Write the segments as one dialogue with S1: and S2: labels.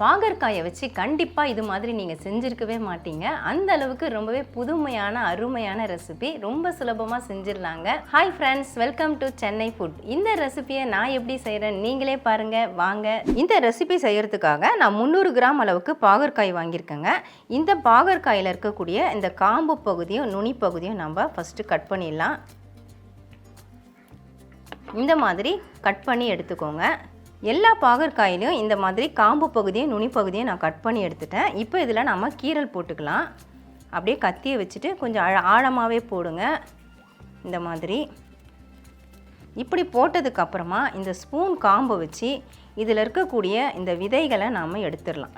S1: பாகற்காயை வச்சு கண்டிப்பாக இது மாதிரி நீங்கள் செஞ்சுருக்கவே மாட்டீங்க. அந்த அளவுக்கு ரொம்பவே புதுமையான அருமையான ரெசிபி ரொம்ப சுலபமாக செஞ்சிடலாங்க. Hi friends welcome to Chennai food இந்த ரெசிபியை நான் எப்படி செய்கிறேன் நீங்களே பாருங்கள் வாங்க. இந்த ரெசிபி செய்கிறதுக்காக நான் முந்நூறு கிராம் அளவுக்கு பாகற்காய் வாங்கியிருக்கேங்க. இந்த பாகற்காயில் இருக்கக்கூடிய இந்த காம்பு பகுதியும் நுனி பகுதியும் நம்ம ஃபஸ்ட்டு கட் பண்ணிடலாம். இந்த மாதிரி கட் பண்ணி எடுத்துக்கோங்க. எல்லா பாகற்காயிலையும் இந்த மாதிரி காம்பு பகுதியும் நுனி பகுதியும் நான் கட் பண்ணி எடுத்துட்டேன். இப்போ இதில் நம்ம கீரல் போட்டுக்கலாம். அப்படியே கத்தியை வச்சுட்டு கொஞ்சம் ஆழமாகவே போடுங்க. இந்த மாதிரி. இப்படி போட்டதுக்கப்புறமா இந்த ஸ்பூன் காம்பை வச்சு இதில் இருக்கக்கூடிய இந்த விதைகளை நாம் எடுத்துடலாம்.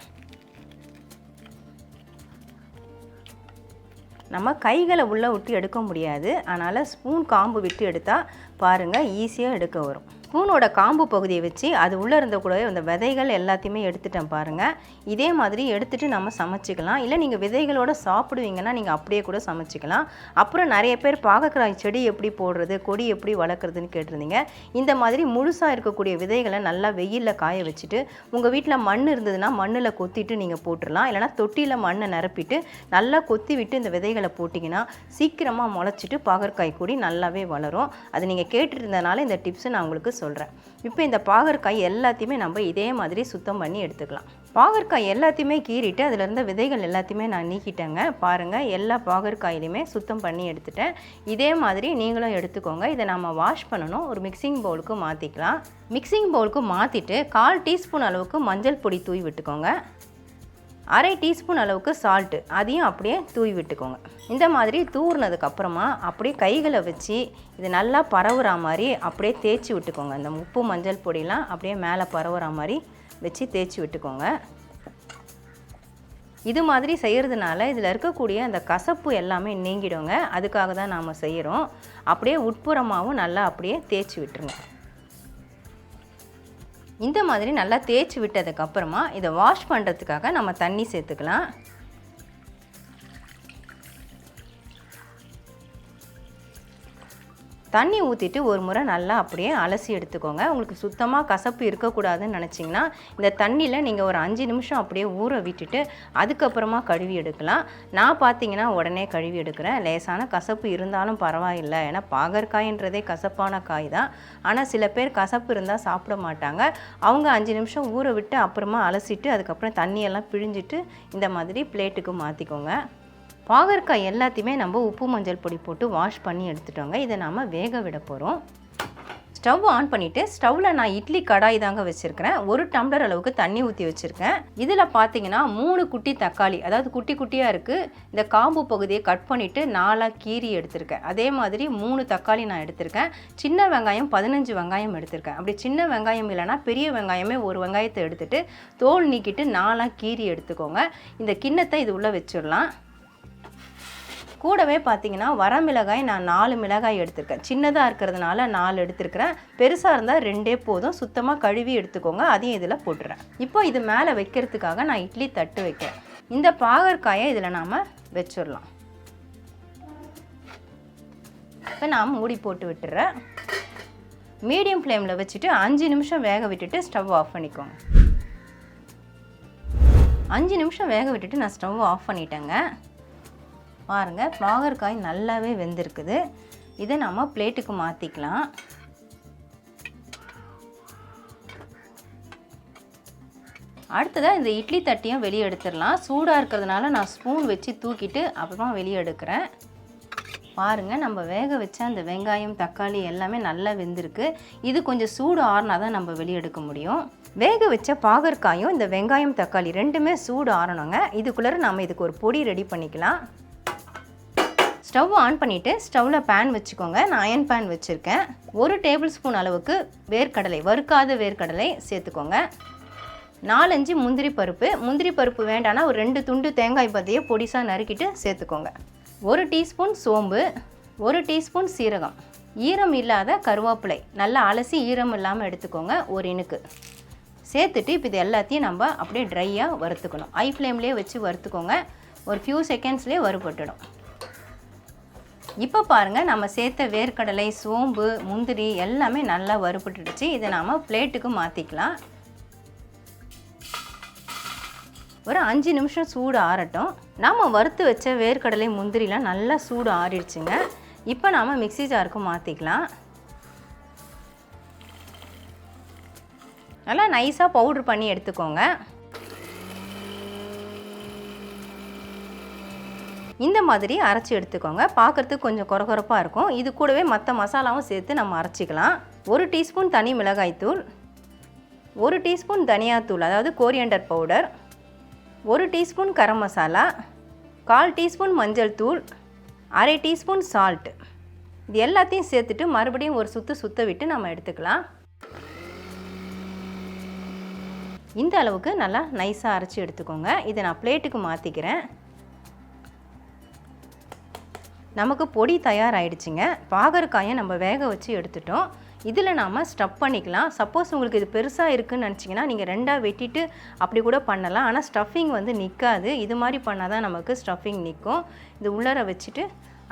S1: நம்ம கைகளை உள்ளே விட்டு எடுக்க முடியாது. அதனால் ஸ்பூன் காம்பு விட்டு எடுத்தால் பாருங்கள் ஈஸியாக எடுக்க வரும். ஸ்பூனோட காம்பு பகுதியை வச்சு அது உள்ளே இருந்த கூடவே அந்த விதைகள் எல்லாத்தையுமே எடுத்துட்டேன் பாருங்கள் இதே மாதிரி எடுத்துகிட்டு நம்ம சமைச்சிக்கலாம். இல்லை நீங்கள் விதைகளோட சாப்பிடுவீங்கன்னா நீங்கள் அப்படியே கூட சமைச்சிக்கலாம். அப்புறம் நிறைய பேர் பாகக்காய் செடி எப்படி போடுறது கொடி எப்படி வளர்க்குறதுன்னு கேட்டிருந்தீங்க. இந்த மாதிரி முழுசாக இருக்கக்கூடிய விதைகளை நல்லா வெயிலில் காய வச்சுட்டு உங்கள் வீட்டில் மண் இருந்ததுன்னா மண்ணில் கொத்திட்டு நீங்கள் போட்டுடலாம் இல்லைனா தொட்டியில் மண்ணை நிரப்பிட்டு நல்லா கொத்தி விட்டு இந்த விதைகளை போட்டிங்கன்னா சீக்கிரமாக முளைச்சிட்டு பாகற்காய் கொடி நல்லாவே வளரும். அது நீங்கள் கேட்டுருந்தனால இந்த டிப்ஸை நான் உங்களுக்கு சொல்கிறேன் இப்போ இந்த பாகற்காய் எல்லாத்தையுமே நம்ம இதே மாதிரி சுத்தம் பண்ணி எடுத்துக்கலாம். பாகற்காய் எல்லாத்தையுமே கீறிட்டு அதில் இருந்த விதைகள் எல்லாத்தையுமே நான் நீக்கிட்டேங்க. பாருங்கள் எல்லா பாகற்காயிலையுமே சுத்தம் பண்ணி எடுத்துட்டேன். இதே மாதிரி நீங்களும் எடுத்துக்கோங்க. இதை நம்ம வாஷ் பண்ணணும். ஒரு மிக்சிங் பவுலுக்கு மாற்றிக்கலாம் மிக்சிங் பவுலுக்கு மாற்றிட்டு கால் டீஸ்பூன் அளவுக்கு மஞ்சள் பொடி தூவி விட்டுக்கோங்க. அரை டீஸ்பூன் அளவுக்கு சால்ட்டு அதையும் அப்படியே தூவி விட்டுக்கோங்க. இந்த மாதிரி தூர்னதுக்கப்புறமா அப்படியே கைகளை வச்சு இது நல்லா பரவுற மாதிரி அப்படியே தேய்ச்சி விட்டுக்கோங்க. இந்த உப்பு மஞ்சள் பொடியெலாம் அப்படியே மேலே பரவுற மாதிரி வச்சு தேய்ச்சி விட்டுக்கோங்க. இது மாதிரி செய்கிறதுனால இதில் இருக்கக்கூடிய அந்த கசப்பு எல்லாமே நீங்கிடுங்க. அதுக்காக தான் நாம் செய்கிறோம் அப்படியே உட்புறமாகவும் நல்லா அப்படியே தேய்ச்சி விட்டுருங்க. இந்த மாதிரி நல்லா தேய்ச்சி விட்டதுக்கப்புறமா இதை வாஷ் பண்ணுறதுக்காக நம்ம தண்ணி சேர்த்துக்கலாம். தண்ணி ஊற்றிட்டு ஒரு முறை நல்லா அப்படியே அலசி எடுத்துக்கோங்க. உங்களுக்கு சுத்தமாக கசப்பு இருக்கக்கூடாதுன்னு நினச்சிங்கன்னா இந்த தண்ணியில் நீங்கள் ஒரு அஞ்சு நிமிஷம் அப்படியே ஊற விட்டுட்டு அதுக்கப்புறமா கழுவி எடுக்கலாம். நான் பார்த்தீங்கன்னா உடனே கழுவி எடுக்கிறேன். லேசான கசப்பு இருந்தாலும் பரவாயில்லை. ஏன்னா பாகற்காயின்றதே கசப்பான காய் தான். ஆனால் சில பேர் கசப்பு இருந்தால் சாப்பிட மாட்டாங்க. அவங்க அஞ்சு நிமிஷம் ஊற விட்டு அப்புறமா அலசிட்டு அதுக்கப்புறம் தண்ணியெல்லாம் பிழிஞ்சிட்டு இந்த மாதிரி பிளேட்டுக்கு மாற்றிக்கோங்க பாகற்காய் எல்லாத்தையுமே நம்ம உப்பு மஞ்சள் பொடி போட்டு வாஷ் பண்ணி எடுத்துட்டோங்க. இதை நாம் வேக விட போகிறோம் ஸ்டவ் ஆன் பண்ணிவிட்டு ஸ்டவ்வில் நான் இட்லி கடாய் தாங்க வச்சுருக்கிறேன். ஒரு டம்ளர் அளவுக்கு தண்ணி ஊற்றி வச்சுருக்கேன். இதில் பார்த்தீங்கன்னா மூணு குட்டி தக்காளி அதாவது குட்டி குட்டியாக இருக்குது இந்த காம்பு பகுதியை கட் பண்ணிவிட்டு நாலாக கீரி எடுத்திருக்கேன். அதே மாதிரி மூணு தக்காளி நான் எடுத்திருக்கேன். சின்ன வெங்காயம் பதினஞ்சு வெங்காயம் எடுத்திருக்கேன். அப்படி சின்ன வெங்காயம் இல்லைனா பெரிய வெங்காயமே ஒரு வெங்காயத்தை எடுத்துகிட்டு தோல் நீக்கிட்டு நாலாக கீரி எடுத்துக்கோங்க. இந்த கிண்ணத்தை இது உள்ளே வச்சிடலாம். கூடவே பார்த்தீங்கன்னா வரமிளகாய் நான் நாலு மிளகாய் எடுத்திருக்கேன். சின்னதாக இருக்கிறதுனால நாலு எடுத்திருக்கிறேன். பெருசாக இருந்தால் ரெண்டே போதும். சுத்தமாக கழுவி எடுத்துக்கோங்க. அதையும் இதில் போட்டுறேன். இப்போ இது மேலே வைக்கிறதுக்காக நான் இட்லி தட்டு வைக்கிறேன். இந்த பாகற்காயை இதில் நாம் வச்சிடலாம். இப்போ நான் மூடி போட்டு விட்டுறேன். மீடியம் ஃப்ளேமில் வச்சுட்டு அஞ்சு நிமிஷம் வேக விட்டுட்டு ஸ்டவ் ஆஃப் பண்ணிக்கோங்க. அஞ்சு நிமிஷம் வேக விட்டுட்டு நான் ஸ்டவ் ஆஃப் பண்ணிட்டேங்க. பாருங்கள் பாகற்காய் நல்லாவே வெந்திருக்குது. இதை நம்ம பிளேட்டுக்கு மாற்றிக்கலாம் அடுத்ததாக இந்த இட்லி தட்டியும் வெளியே எடுத்துடலாம். சூடாக இருக்கிறதுனால நான் ஸ்பூன் வச்சு தூக்கிட்டு அப்புறமா வெளியே எடுக்கிறேன். பாருங்கள் நம்ம வேக வச்ச அந்த வெங்காயம் தக்காளி எல்லாமே நல்லா வெந்திருக்கு. இது கொஞ்சம் சூடு ஆறினா தான் நம்ம வெளியே எடுக்க முடியும். வேக வச்ச பாகற்காயும் இந்த வெங்காயம் தக்காளி ரெண்டுமே சூடு ஆறணுங்க. இதுக்குள்ளே நம்ம இதுக்கு ஒரு பொடி ரெடி பண்ணிக்கலாம். ஸ்டவ் ஆன் பண்ணிவிட்டு ஸ்டவ்வில் பேன் வச்சுக்கோங்க. நான் அயன் பேன் வச்சுருக்கேன். ஒரு டேபிள் ஸ்பூன் அளவுக்கு வேர்க்கடலை வறுக்காத வேர்க்கடலை சேர்த்துக்கோங்க. நாலஞ்சு முந்திரி பருப்பு. முந்திரி பருப்பு வேண்டானா ஒரு ரெண்டு துண்டு தேங்காய் பதையை பொடிசாக நறுக்கிட்டு சேர்த்துக்கோங்க. ஒரு டீஸ்பூன் சோம்பு ஒரு டீஸ்பூன் சீரகம். ஈரம் இல்லாத கருவேப்பிலை. நல்லா அலசி ஈரம் இல்லாமல் எடுத்துக்கோங்க ஒரு இனுக்கு. சேர்த்துட்டு இப்போ இது எல்லாத்தையும் நம்ம அப்படியே ட்ரையாக வறுத்துக்கணும். ஐ ஃப்ளேம்லேயே வச்சு வறுத்துக்கோங்க. ஒரு ஃபியூ செகண்ட்ஸ்லேயே வறுபட்டுடும். இப்போ பாருங்கள் நம்ம சேர்த்த வேர்க்கடலை சோம்பு முந்திரி எல்லாமே நல்லா வறுபட்டுடுச்சு. இதை நாம் பிளேட்டுக்கு மாற்றிக்கலாம் ஒரு அஞ்சு நிமிஷம் சூடு ஆறட்டும். நாம் வறுத்து வச்ச வேர்க்கடலை முந்திரிலாம் நல்லா சூடு ஆறிடுச்சுங்க. இப்போ நாம் மிக்ஸி ஜாருக்கு மாற்றிக்கலாம் நல்லா நைஸாக பவுட்ரு பண்ணி எடுத்துக்கோங்க. இந்த மாதிரி அரைச்சி எடுத்துக்கோங்க. பார்க்குறதுக்கு கொஞ்சம் குறகுறப்பாக இருக்கும். இது கூடவே மற்ற மசாலாவும் சேர்த்து நம்ம அரைச்சிக்கலாம். ஒரு டீஸ்பூன் தனி மிளகாய்த்தூள் ஒரு டீஸ்பூன் தனியாத்தூள் அதாவது கோரியண்டர் பவுடர் ஒரு டீஸ்பூன் கரம் மசாலா கால் டீஸ்பூன் மஞ்சள் தூள் அரை டீஸ்பூன் சால்ட் இது எல்லாத்தையும் சேர்த்துட்டு மறுபடியும் ஒரு சுற்று சுத்த விட்டு நம்ம எடுத்துக்கலாம். இந்த அளவுக்கு நல்லா நைஸாக அரைச்சி எடுத்துக்கோங்க. இதை நான் பிளேட்டுக்கு மாற்றிக்கிறேன் நமக்கு பொடி தயாராகிடுச்சிங்க பாகற்காயை நம்ம வேக வச்சு எடுத்துட்டோம். இதில் நாம் ஸ்டஃப் பண்ணிக்கலாம். சப்போஸ் உங்களுக்கு இது பெருசாக இருக்குதுன்னு நினச்சிங்கன்னா நீங்கள் ரெண்டாக வெட்டிட்டு அப்படி கூட பண்ணலாம். ஆனால் ஸ்டஃபிங் வந்து நிற்காது இது மாதிரி பண்ணால் தான் நமக்கு ஸ்டஃபிங் நிற்கும் இது உள்ளர வச்சுட்டு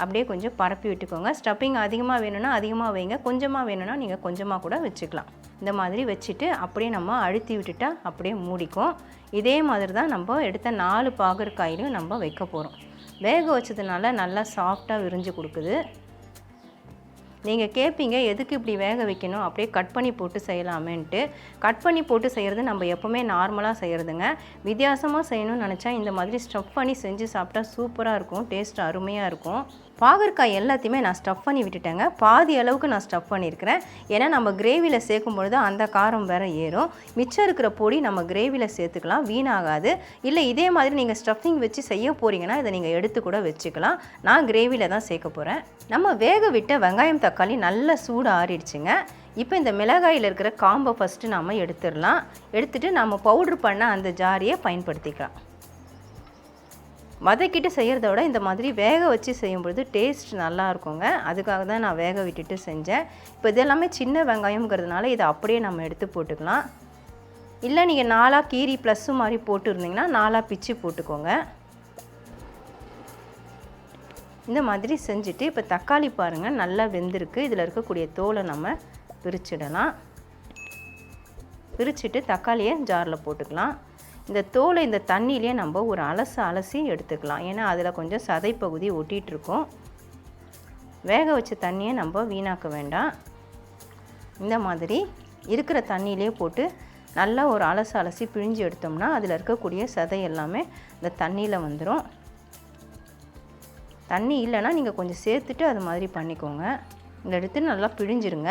S1: அப்படியே கொஞ்சம் பரப்பி விட்டுக்கோங்க. ஸ்டஃபிங் அதிகமாக வேணும்னா அதிகமாக வைங்க. கொஞ்சமாக வேணும்னா நீங்கள் கொஞ்சமாக கூட வச்சுக்கலாம். இந்த மாதிரி வச்சுட்டு அப்படியே நம்ம அழுத்தி விட்டுட்டா அப்படியே மூடிக்கும். இதே மாதிரி தான் நம்ம எடுத்த நாலு பாகற்காயிலும் நம்ம வைக்க போகிறோம் வேக வச்சதுனால நல்லா சாஃப்டாக விரிஞ்சு கொடுக்குது. நீங்கள் கேட்பீங்க எதுக்கு இப்படி வேக வைக்கணும்? அப்படியே கட் பண்ணி போட்டு செய்யலாமேன்ட்டு. கட் பண்ணி போட்டு செய்கிறது நம்ம எப்போவுமே நார்மலாக செய்கிறதுங்க வித்தியாசமாக செய்யணும்னு நினச்சா இந்த மாதிரி ஸ்டஃப் பண்ணி செஞ்சு சாப்பிட்டா சூப்பராக இருக்கும் டேஸ்ட் அருமையாக இருக்கும். பாகற்காய் எல்லாத்தையுமே நான் ஸ்டஃப் பண்ணி விட்டுட்டேங்க. பாதி அளவுக்கு நான் ஸ்டஃப் பண்ணியிருக்கிறேன். ஏன்னா நம்ம கிரேவியில் சேர்க்கும் பொழுது அந்த காரம் வேறு ஏறும். மிச்சம் இருக்கிற பொடி நம்ம கிரேவியில் சேர்த்துக்கலாம். வீணாகாது. இல்லை இதே மாதிரி நீங்கள் ஸ்டஃபிங் வச்சு செய்ய போகிறீங்கன்னா இதை நீங்கள் எடுத்து கூட வச்சுக்கலாம். நான் கிரேவியில் தான் சேர்க்க போகிறேன் நம்ம வேக விட்ட வெங்காயம் தக்காளி நல்ல சூடு ஆறிடுச்சுங்க. இப்போ இந்த மிளகாயில் இருக்கிற காம்பை ஃபஸ்ட்டு நாம் எடுத்துடலாம். எடுத்துகிட்டு நம்ம பவுட்ரு பண்ண அந்த ஜாரியை பயன்படுத்திக்கலாம். வதக்கிட்டு செய்கிறத விட இந்த மாதிரி வேக வச்சு செய்யும்பொழுது டேஸ்ட் நல்லா இருக்குங்க அதுக்காக தான் நான் வேக விட்டுட்டு செஞ்சேன். இப்போ இது எல்லாமே சின்ன வெங்காயம்ங்கிறதுனால இதை அப்படியே நம்ம எடுத்து போட்டுக்கலாம். இல்லை நீங்கள் நாலாக கீரி ப்ளஸ்ஸு மாதிரி போட்டுருந்தீங்கன்னா நாலாக பிச்சு போட்டுக்கோங்க. இந்த மாதிரி செஞ்சுட்டு இப்போ தக்காளி பாருங்கள் நல்லா வெந்திருக்கு. இதில் இருக்கக்கூடிய தோலை நம்ம பிரிச்சிடலாம். பிரிச்சுட்டு தக்காளியை ஜாரில் போட்டுக்கலாம். இந்த தோலை இந்த தண்ணியிலே நம்ம ஒரு அலசு அலசி எடுத்துக்கலாம். ஏன்னா அதில் கொஞ்சம் சதை பகுதி ஒட்டிகிட்ருக்கும் வேக வச்ச தண்ணியை நம்ம வீணாக்க வேண்டாம். இந்த மாதிரி இருக்கிற தண்ணியிலே போட்டு நல்லா ஒரு அலசு அலசி பிழிஞ்சு எடுத்தோம்னா அதில் இருக்கக்கூடிய சதை எல்லாமே இந்த தண்ணியில் வந்துடும் தண்ணி இல்லைன்னா நீங்கள் கொஞ்சம் சேர்த்துட்டு அது மாதிரி பண்ணிக்கோங்க. இந்த எடுத்து நல்லா பிழிஞ்சிருங்க.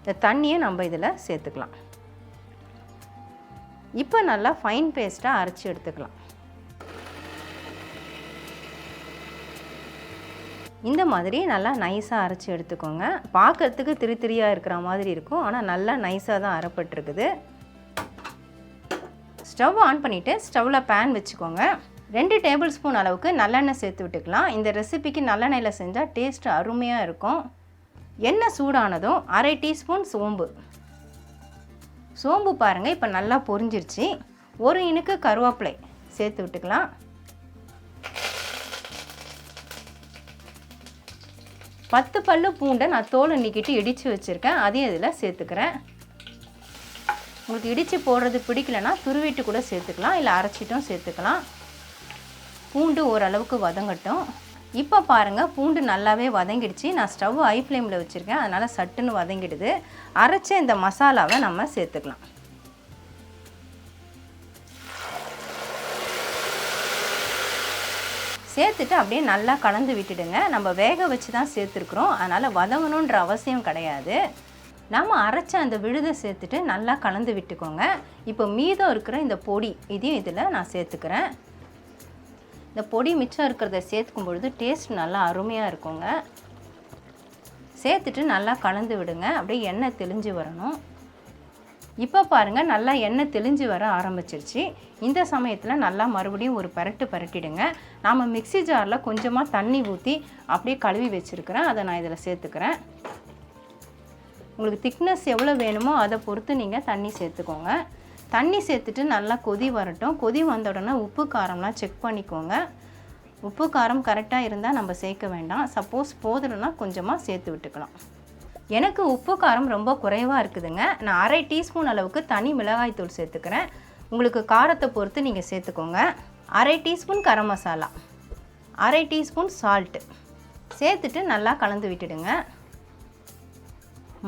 S1: இந்த தண்ணியை நம்ம இதில் சேர்த்துக்கலாம். இப்போ நல்லா ஃபைன் பேஸ்ட்டாக அரைச்சி எடுத்துக்கலாம். இந்த மாதிரி நல்லா நைஸாக அரைச்சி எடுத்துக்கோங்க. பார்க்குறதுக்கு திரு திரியாக இருக்கிற மாதிரி இருக்கும். ஆனால் நல்லா நைஸாக தான் அரைப்பட்டிருக்குது. ஸ்டவ் ஆன் பண்ணிவிட்டு ஸ்டவ்வில் பேன் வச்சுக்கோங்க. ரெண்டு டேபிள் ஸ்பூன் அளவுக்கு நல்லெண்ணெய் சேர்த்து விட்டுக்கலாம். இந்த ரெசிபிக்கு நல்லெண்ணெயில் செஞ்சால் டேஸ்ட் அருமையாக இருக்கும். எண்ணெய் சூடானதும் அரை டீஸ்பூன் சோம்பு. சோம்பு பாருங்கள் இப்போ நல்லா பொரிஞ்சிருச்சு. ஒரு இனுக்கு கருவேப்பிலை சேர்த்து விட்டுக்கலாம். பத்து பல்லு பூண்டை நான் தோலை நீக்கிட்டு இடித்து வச்சுருக்கேன். அதையும் இதில் சேர்த்துக்கிறேன். உங்களுக்கு இடித்து போடுறது பிடிக்கலனா துருவிட்டு கூட சேர்த்துக்கலாம் இல்லை அரைச்சிட்டும் சேர்த்துக்கலாம். பூண்டு ஓரளவுக்கு வதங்கட்டும். இப்போ பாருங்கள் பூண்டு நல்லாவே வதங்கிடுச்சு. நான் ஸ்டவ் ஐ ஃப்ளேமில் வச்சுருக்கேன். அதனால் சட்டுன்னு வதங்கிடுது. அரைச்ச இந்த மசாலாவை நம்ம சேர்த்துக்கலாம். சேர்த்துட்டு அப்படியே நல்லா கலந்து விட்டுடுங்க. நம்ம வேக வச்சு தான் சேர்த்துருக்குறோம். அதனால் வதங்கணுன்ற அவசியம் கிடையாது. நம்ம அரைச்ச அந்த விழுதை சேர்த்துட்டு நல்லா கலந்து விட்டுக்கோங்க. இப்போ மீதம் இருக்கிற இந்த பொடி இதையும் இதில் நான் சேர்த்துக்கிறேன். இந்த பொடி மிச்சம் இருக்கிறத சேர்த்துக்கும் பொழுது டேஸ்ட் நல்லா அருமையாக இருக்குங்க. சேர்த்துட்டு நல்லா கலந்து விடுங்க. அப்படியே எண்ணெய் தெளிஞ்சு வரணும். இப்போ பாருங்கள் நல்லா எண்ணெய் தெளிஞ்சு வர ஆரம்பிச்சிருச்சு. இந்த சமயத்தில் நல்லா மறுபடியும் ஒரு பரட்டு பரட்டிடுங்க. நாம் மிக்சி ஜாரில் கொஞ்சமாக தண்ணி ஊற்றி அப்படியே கழுவி வச்சுருக்கிறேன். அதை நான் இதில் சேர்த்துக்கிறேன். உங்களுக்கு திக்னஸ் எவ்வளோ வேணுமோ அதை பொறுத்து நீங்கள் தண்ணி சேர்த்துக்கோங்க. தண்ணி சேர்த்துட்டு நல்லா கொதி வரட்டும். கொதி வந்த உடனே உப்பு காரம்லாம் செக் பண்ணிக்கோங்க. உப்பு காரம் கரெக்டாக இருந்தால் நம்ம சேர்க்க வேண்டாம். சப்போஸ் போதலைன்னா கொஞ்சமாக சேர்த்து விட்டுக்கலாம். எனக்கு உப்பு காரம் ரொம்ப குறைவாக இருக்குதுங்க. நான் அரை டீஸ்பூன் அளவுக்கு தனி மிளகாய்த்தூள் சேர்த்துக்கிறேன். உங்களுக்கு காரத்தை பொறுத்து நீங்கள் சேர்த்துக்கோங்க. அரை டீஸ்பூன் கரம் மசாலா. அரை டீஸ்பூன் சால்ட்டு சேர்த்துட்டு நல்லா கலந்து விட்டுடுங்க.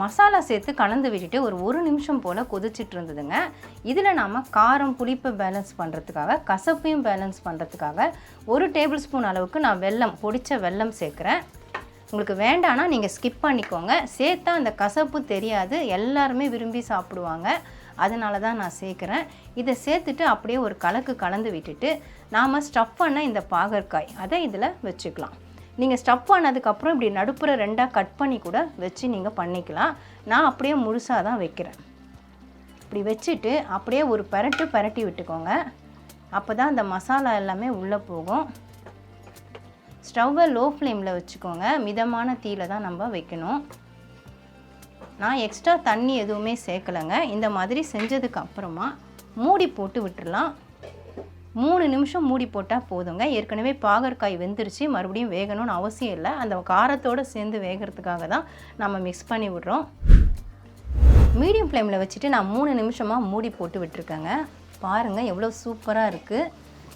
S1: மசாலா சேர்த்து கலந்து விட்டுட்டு ஒரு ஒரு நிமிஷம் போல் கொதிச்சிட்டு இருந்ததுங்க. இதில் நாம் காரம் புளிப்பை பேலன்ஸ் பண்ணுறதுக்காக கசப்பையும் பேலன்ஸ் பண்ணுறதுக்காக ஒரு டேபிள் ஸ்பூன் அளவுக்கு நான் வெல்லம் பொடித்த வெல்லம் சேர்க்குறேன். உங்களுக்கு வேண்டானா நீங்கள் ஸ்கிப் பண்ணிக்கோங்க. சேர்த்தா அந்த கசப்பு தெரியாது. எல்லாருமே விரும்பி சாப்பிடுவாங்க. அதனால தான் நான் சேர்க்குறேன். இதை சேர்த்துட்டு அப்படியே ஒரு கலக்கு கலந்து விட்டுட்டு நாம் ஸ்டஃப் பண்ண இந்த பாகற்காய் அதை இதில் வச்சுக்கலாம். நீங்கள் ஸ்டஃப் ஆனதுக்கப்புறம் இப்படி நடுப்புற ரெண்டாக கட் பண்ணி கூட வச்சு நீங்கள் பண்ணிக்கலாம். நான் அப்படியே முழுசாக தான் வைக்கிறேன். இப்படி வச்சுட்டு அப்படியே ஒரு பரட்டு பரட்டி விட்டுக்கோங்க. அப்போ தான் அந்த மசாலா எல்லாமே உள்ளே போகும். ஸ்டவ்வை லோ ஃப்ளேமில் வச்சுக்கோங்க. மிதமான தீயில தான் நம்ம வைக்கணும். நான் எக்ஸ்ட்ரா தண்ணி எதுவுமே சேர்க்கலைங்க. இந்த மாதிரி செஞ்சதுக்கு அப்புறமா மூடி போட்டு விட்டுடலாம் மூணு நிமிஷம் மூடி போட்டால் போதுங்க. ஏற்கனவே பாகற்காய் வெந்துருச்சு. மறுபடியும் வேகணும்னு அவசியம் இல்லை. அந்த காரத்தோடு சேர்ந்து வேகிறதுக்காக தான் நம்ம மிக்ஸ் பண்ணி விடுறோம். மீடியம் ஃப்ளேமில் வச்சுட்டு நான் மூணு நிமிஷமாக மூடி போட்டு விட்டுருக்கேங்க. பாருங்கள் எவ்வளோ சூப்பராக இருக்குது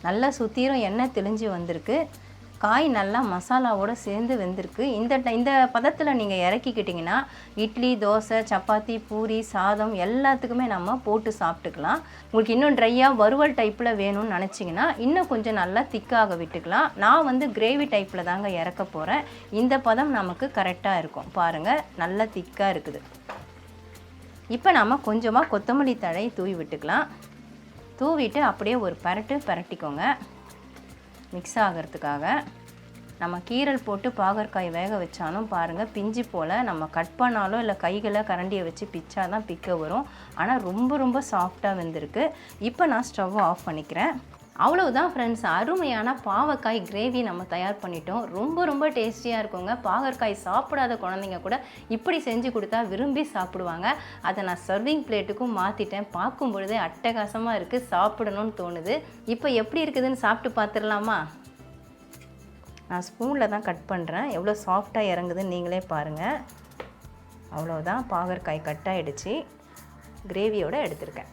S1: நல்லா சுற்றிரும் எண்ணெய் தெளிஞ்சு வந்திருக்கு. காய் நல்லா மசாலாவோடு சேர்ந்து வெந்திருக்கு. இந்த இந்த பதத்தில் நீங்கள் இறக்கிக்கிட்டிங்கன்னா இட்லி தோசை சப்பாத்தி பூரி சாதம் எல்லாத்துக்குமே நம்ம போட்டு சாப்பிட்டுக்கலாம். உங்களுக்கு இன்னும் ட்ரையாக வறுவல் டைப்பில் வேணும்னு நினச்சிங்கன்னா இன்னும் கொஞ்சம் நல்லா திக்காக விட்டுக்கலாம். நான் வந்து கிரேவி டைப்பில் தாங்க இறக்க போகிறேன் இந்த பதம் நமக்கு கரெக்டாக இருக்கும். பாருங்கள் நல்லா திக்காக இருக்குது. இப்போ நாம் கொஞ்சமாக கொத்தமல்லி தழை தூவி விட்டுக்கலாம். தூவிட்டு அப்படியே ஒரு பரட்டு பரட்டிக்கோங்க. மிக்ஸ் ஆகிறதுக்காக நம்ம கீரல் போட்டு பாகற்காய் வேக வச்சாலும் பாருங்கள் பிஞ்சு போல் நம்ம கட் பண்ணாலும் இல்லை கைகளை கரண்டியை வச்சு பிச்சா தான் பிக்க வரும். ஆனால் ரொம்ப ரொம்ப சாஃப்டாக வெந்திருக்கு. இப்போ நான் ஸ்டவ் ஆஃப் பண்ணிக்கிறேன். அவ்வளவுதான் ஃப்ரெண்ட்ஸ் அருமையான பாவக்காய் கிரேவி நம்ம தயார் பண்ணிட்டோம். ரொம்ப ரொம்ப டேஸ்டியாக இருக்குங்க. பாகற்காய் சாப்பிடாத குழந்தைங்க கூட இப்படி செஞ்சு கொடுத்தா விரும்பி சாப்பிடுவாங்க. அதை நான் சர்விங் பிளேட்டுக்கும் மாற்றிட்டேன் பார்க்கும் பொழுதே அட்டகாசமாக இருக்குது சாப்பிடணும்னு தோணுது. இப்போ எப்படி இருக்குதுன்னு சாப்பிட்டு பார்த்துடலாமா? நான் ஸ்பூனில் தான் கட் பண்ணுறேன் எவ்வளோ சாஃப்டாக இறங்குதுன்னு நீங்களே பாருங்கள் அவ்வளோதான் பாகற்காய் கட் ஆகிடுச்சி கிரேவியோடு எடுத்திருக்கேன்.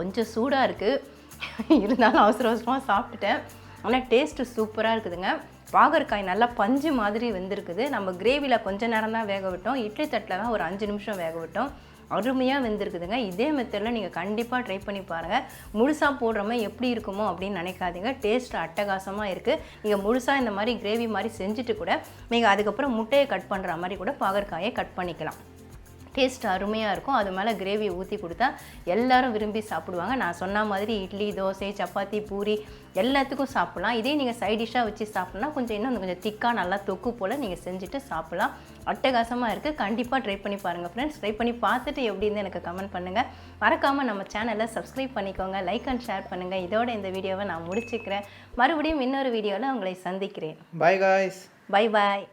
S1: கொஞ்சம் சூடாக இருக்குது இருந்தாலும் அவசர அவசரமாக சாப்பிட்டுட்டேன். ஆனால் டேஸ்ட்டு சூப்பராக இருக்குதுங்க. பாகற்காய் நல்லா பஞ்சு மாதிரி வெந்திருக்குது. நம்ம கிரேவியில் கொஞ்சம் நேரம் தான் வேக விட்டோம். இட்லி தட்டில் தான் ஒரு அஞ்சு நிமிஷம் வேக விட்டோம். அருமையாக வெந்திருக்குதுங்க. இதே மெத்தடில் நீங்கள் கண்டிப்பாக ட்ரை பண்ணி பாருங்கள் முழுசாக போடுறமே எப்படி இருக்குமோ அப்படின்னு நினைக்காதீங்க. டேஸ்ட் அட்டகாசமாக இருக்குது நீங்கள் முழுசாக இந்த மாதிரி கிரேவி மாதிரி செஞ்சுட்டு கூட நீங்கள் அதுக்கப்புறம் முட்டையை கட் பண்ணுற மாதிரி கூட பாகற்காயை கட் பண்ணிக்கலாம். டேஸ்ட் அருமையாக இருக்கும். அது மேலே கிரேவி ஊற்றி கொடுத்தா எல்லாரும் விரும்பி சாப்பிடுவாங்க. நான் சொன்ன மாதிரி இட்லி தோசை சப்பாத்தி பூரி எல்லாத்துக்கும் சாப்பிட்லாம். இதே நீங்கள் சைட் டிஷ்ஷாக வச்சு சாப்பிட்லாம் கொஞ்சம் இன்னும் கொஞ்சம் திக்காக நல்லா தொக்கு போல் நீங்கள் செஞ்சுட்டு சாப்பிட்லாம். அட்டகாசமாக இருக்குது கண்டிப்பாக ட்ரை பண்ணி பாருங்கள் ஃப்ரெண்ட்ஸ் ட்ரை பண்ணி பார்த்துட்டு எப்படி இருந்து எனக்கு கமெண்ட் பண்ணுங்கள் மறக்காமல் நம்ம சேனலை சப்ஸ்கிரைப் பண்ணிக்கோங்க. லைக் அண்ட் ஷேர் பண்ணுங்கள் இதோட இந்த வீடியோவை நான் முடிச்சுக்கிறேன். மறுபடியும் இன்னொரு வீடியோவில் உங்களை சந்திக்கிறேன்.
S2: Bye guys.
S1: Bye bye